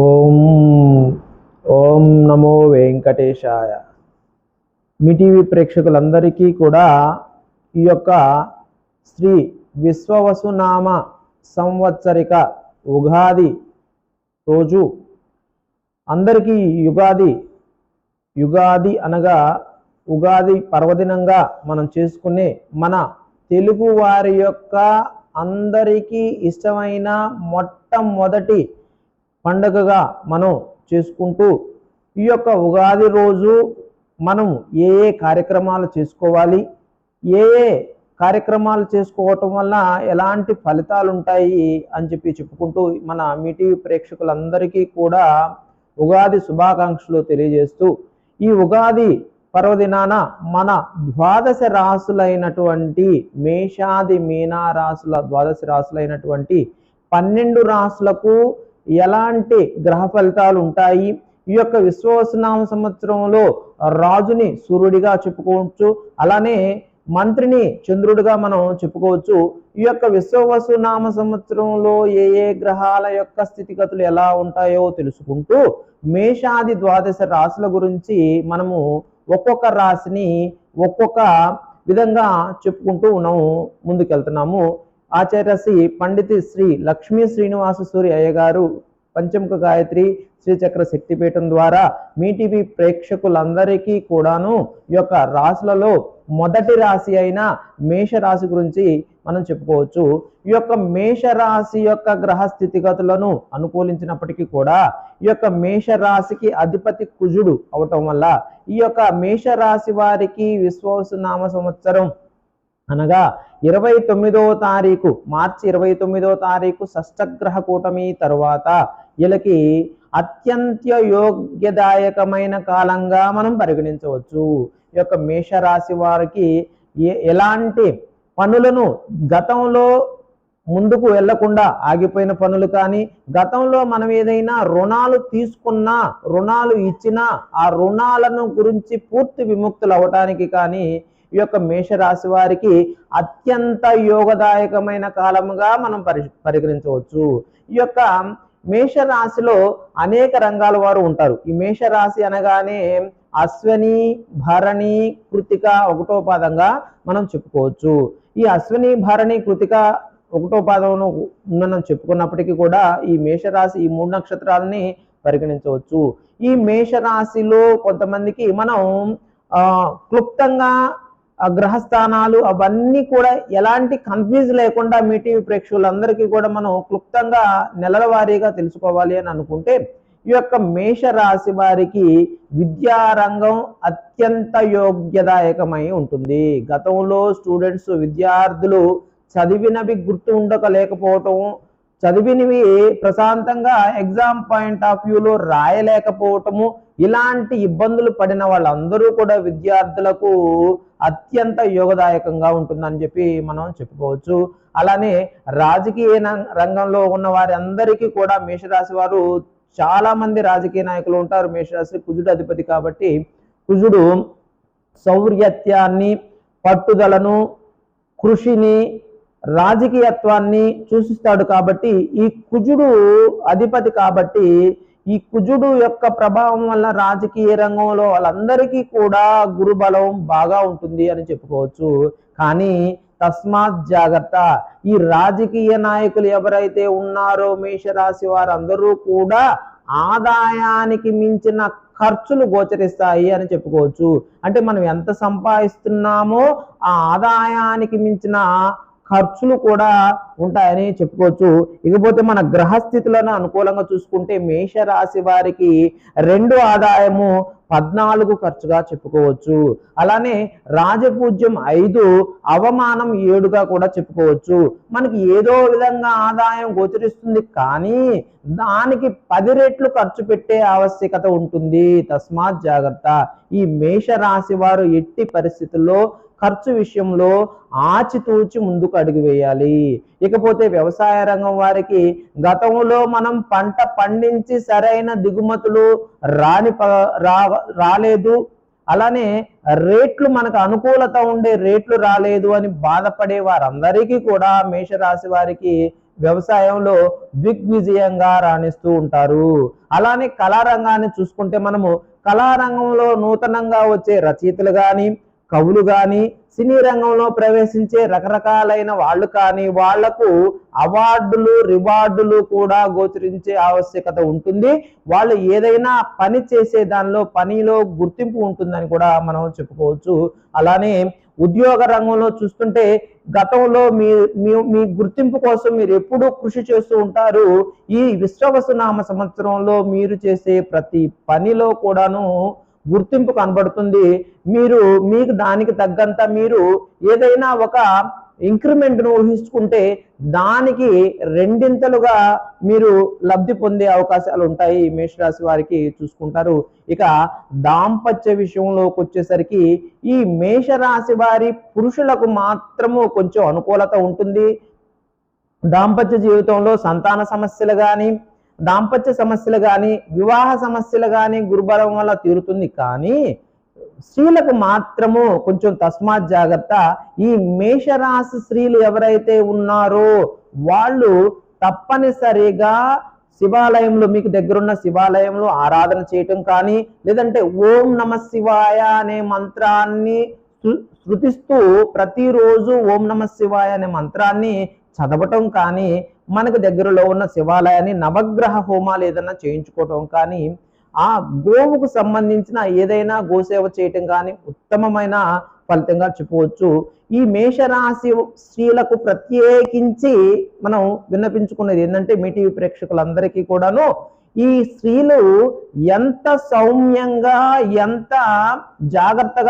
ఓం ఓం నమో వెంకటేశాయ. మీ TV ప్రేక్షకులందరికీ కూడా ఈ యొక్క శ్రీ విశ్వవసునామ సంవత్సరిక ఉగాది రోజు అందరికీ యుగాది యుగాది అనగా ఉగాది పర్వదినంగా మనం చేసుకునే మన తెలుగు వారి యొక్క అందరికీ ఇష్టమైన మొట్టమొదటి పండగగా మనం చేసుకుంటూ ఈ యొక్క ఉగాది రోజు మనం ఏ ఏ కార్యక్రమాలు చేసుకోవాలి? ఏ ఏ కార్యక్రమాలు చేసుకోవటం వల్ల ఎలాంటి ఫలితాలు ఉంటాయి అని చెప్పి చెప్పుకుంటూ మన మీ టీవీ ప్రేక్షకులందరికీ కూడా ఉగాది శుభాకాంక్షలు తెలియజేస్తూ ఈ ఉగాది పర్వదినాన మన ద్వాదశ రాసులైనటువంటి మేషాది మీనా రాసుల ద్వాదశ రాసులైనటువంటి పన్నెండు రాసులకు ఎలాంటి గ్రహ ఫలితాలు ఉంటాయి? ఈ యొక్క విశ్వవసనామ సంవత్సరంలో రాజుని సూర్యుడిగా చెప్పుకోవచ్చు. అలానే మంత్రిని చంద్రుడిగా మనం చెప్పుకోవచ్చు. ఈ యొక్క విశ్వవసునామ సంవత్సరంలో ఏ ఏ గ్రహాల యొక్క స్థితిగతులు ఎలా ఉంటాయో తెలుసుకుంటూ మేషాది ద్వాదశ రాశుల గురించి మనము ఒక్కొక్క రాశిని ఒక్కొక్క విధంగా చెప్పుకుంటూ ఉన్నాము ముందుకెళ్తున్నాము. ఆచార్య శ్రీ పండితి శ్రీ లక్ష్మీ శ్రీనివాస సూరి అయ్య గారు పంచముఖ గాయత్రి శ్రీచక్ర శక్తిపీఠం ద్వారా మీ టీవీ ప్రేక్షకులందరికీ కూడాను ఈ యొక్క రాశులలో మొదటి రాశి అయిన మేష రాశి గురించి మనం చెప్పుకోవచ్చు. ఈ యొక్క మేష రాశి యొక్క గ్రహ స్థితిగతులను అనుకూలించినప్పటికీ కూడా ఈ యొక్క మేష రాశికి అధిపతి కుజుడు అవటం వల్ల ఈ యొక్క మేష రాశి వారికి విశ్వవసునామ సంవత్సరం అనగా ఇరవై తొమ్మిదో తారీఖు మార్చి ఇరవై తొమ్మిదో తారీఖు షష్టగ్రహ కూటమి తరువాత వీళ్ళకి అత్యంత యోగ్యదాయకమైన కాలంగా మనం పరిగణించవచ్చు. ఈ యొక్క మేషరాశి వారికి ఏ ఎలాంటి పనులను గతంలో ముందుకు వెళ్ళకుండా ఆగిపోయిన పనులు కానీ గతంలో మనం ఏదైనా రుణాలు తీసుకున్నా రుణాలు ఇచ్చినా ఆ రుణాలను గురించి పూర్తి విముక్తులు అవటానికి కానీ ఈ యొక్క మేషరాశి వారికి అత్యంత యోగదాయకమైన కాలముగా మనం పరి పరిగణించవచ్చు. ఈ యొక్క మేషరాశిలో అనేక రంగాల వారు ఉంటారు. ఈ మేషరాశి అనగానే అశ్వని భరణి కృతిక ఒకటో పాదంగా మనం చెప్పుకోవచ్చు. ఈ అశ్వని భరణి కృతిక ఒకటో పాదమును మనం చెప్పుకున్నప్పటికీ కూడా ఈ మేషరాశి ఈ మూడు నక్షత్రాలని పరిగణించవచ్చు. ఈ మేషరాశిలో కొంతమందికి మనం క్లుప్తంగా గ్రహస్థానాలు అవన్నీ కూడా ఎలాంటి కన్ఫ్యూజ్ లేకుండా మీ టీవీ ప్రేక్షకులందరికీ కూడా మనం క్లుప్తంగా నెలల వారీగా తెలుసుకోవాలి అని అనుకుంటే ఈ యొక్క మేష రాశి వారికి విద్యారంగం అత్యంత యోగ్యదాయకమై ఉంటుంది. గతంలో స్టూడెంట్స్ విద్యార్థులు చదివినవి గుర్తు ఉండక లేకపోవటం చదివినవి ప్రశాంతంగా ఎగ్జామ్ పాయింట్ ఆఫ్ వ్యూలో రాయలేకపోవటము ఇలాంటి ఇబ్బందులు పడిన వాళ్ళందరూ కూడా విద్యార్థులకు అత్యంత యోగదాయకంగా ఉంటుందని చెప్పి మనం చెప్పుకోవచ్చు. అలానే రాజకీయ రంగంలో ఉన్న వారందరికీ కూడా మేషరాశి వారు చాలా మంది రాజకీయ నాయకులు ఉంటారు. మేషరాశి కుజుడు అధిపతి కాబట్టి కుజుడు సౌర్యత్యాన్ని పట్టుదలను కృషిని రాజకీయత్వాన్ని సూచిస్తాడు కాబట్టి ఈ కుజుడు అధిపతి కాబట్టి ఈ కుజుడు యొక్క ప్రభావం వల్ల రాజకీయ రంగంలో వాళ్ళందరికీ కూడా గురుబలం బాగా ఉంటుంది అని చెప్పుకోవచ్చు. కానీ తస్మాత్ జాగ్రత్త. ఈ రాజకీయ నాయకులు ఎవరైతే ఉన్నారో మేషరాశి వారందరూ కూడా ఆదాయానికి మించిన ఖర్చులు గోచరిస్తాయి అని చెప్పుకోవచ్చు. అంటే మనం ఎంత సంపాదిస్తున్నామో ఆ ఆదాయానికి మించిన ఖర్చులు కూడా ఉంటాయని చెప్పుకోవచ్చు. ఇకపోతే మన గ్రహస్థితులను అనుకూలంగా చూసుకుంటే మేషరాశి వారికి రెండు ఆదాయము పద్నాలుగు ఖర్చుగా చెప్పుకోవచ్చు. అలానే రాజపూజ్యం ఐదు అవమానం ఏడుగా కూడా చెప్పుకోవచ్చు. మనకి ఏదో విధంగా ఆదాయం గోచరిస్తుంది కానీ దానికి పది రెట్లు ఖర్చు పెట్టే ఆవశ్యకత ఉంటుంది. తస్మాత్ జాగ్రత్త. ఈ మేష రాశి వారు ఎట్టి పరిస్థితుల్లో ఖర్చు విషయంలో ఆచితూచి ముందుకు అడుగు వేయాలి. ఇకపోతే వ్యవసాయ రంగం వారికి గతంలో మనం పంట పండించి సరైన దిగుమతులు రాని రా రాలేదు. అలానే రేట్లు మనకు అనుకూలత ఉండే రేట్లు రాలేదు అని బాధపడే వారందరికీ కూడా మేషరాశి వారికి వ్యవసాయంలో దిగ్విజయంగా రాణిస్తూ ఉంటారు. అలానే కళారంగాన్ని చూసుకుంటే మనము కళారంగంలో నూతనంగా వచ్చే రచయితలు కానీ కవులు కానీ సినీ రంగంలో ప్రవేశించే రకరకాలైన వాళ్ళు కానీ వాళ్ళకు అవార్డులు రివార్డులు కూడా గోచరించే ఆవశ్యకత ఉంటుంది. వాళ్ళు ఏదైనా పని చేసే దానిలో పనిలో గుర్తింపు ఉంటుందని కూడా మనం చెప్పుకోవచ్చు. అలానే ఉద్యోగ రంగంలో చూస్తుంటే గతంలో మీ మీ గుర్తింపు కోసం మీరు ఎప్పుడూ కృషి చేస్తూ ఉంటారు. ఈ విశ్వవసునామ సంవత్సరంలో మీరు చేసే ప్రతి పనిలో కూడాను గుర్తింపు కనబడుతుంది. మీరు మీకు దానికి తగ్గంత మీరు ఏదైనా ఒక ఇంక్రిమెంట్ను ఊహించుకుంటే దానికి రెండింతలుగా మీరు లబ్ధి పొందే అవకాశాలు ఉంటాయి. మేషరాశి వారికి చూసుకుంటారు. ఇక దాంపత్య విషయంలోకి వచ్చేసరికి ఈ మేషరాశి వారి పురుషులకు మాత్రము కొంచెం అనుకూలత ఉంటుంది. దాంపత్య జీవితంలో సంతాన సమస్యలు కానీ దాంపత్య సమస్యలు కానీ వివాహ సమస్యలు కానీ గురుబలం వల్ల తీరుతుంది. కానీ స్త్రీలకు మాత్రము కొంచెం తస్మాత్ జాగ్రత్త. ఈ మేషరాశి స్త్రీలు ఎవరైతే ఉన్నారో వాళ్ళు తప్పనిసరిగా శివాలయంలో మీకు దగ్గరున్న శివాలయంలో ఆరాధన చేయటం కానీ లేదంటే ఓం నమ శివాయ అనే మంత్రాన్ని శృ- ప్రతిరోజు ఓం నమ శివాయ అనే మంత్రాన్ని చదవటం కానీ మనకు దగ్గరలో ఉన్న శివాలయాన్ని నవగ్రహ హోమాలు ఏదైనా చేయించుకోవటం కానీ ఆ గోవుకు సంబంధించిన ఏదైనా గోసేవ చేయటం కానీ ఉత్తమమైన ఫలితంగా చెప్పవచ్చు. ఈ మేషరాశి స్త్రీలకు ప్రత్యేకించి మనం విన్నపించుకున్నది ఏంటంటే మీ టీవీ ప్రేక్షకులందరికీ కూడాను ఈ స్త్రీలు ఎంత సౌమ్యంగా ఎంత జాగ్రత్తగా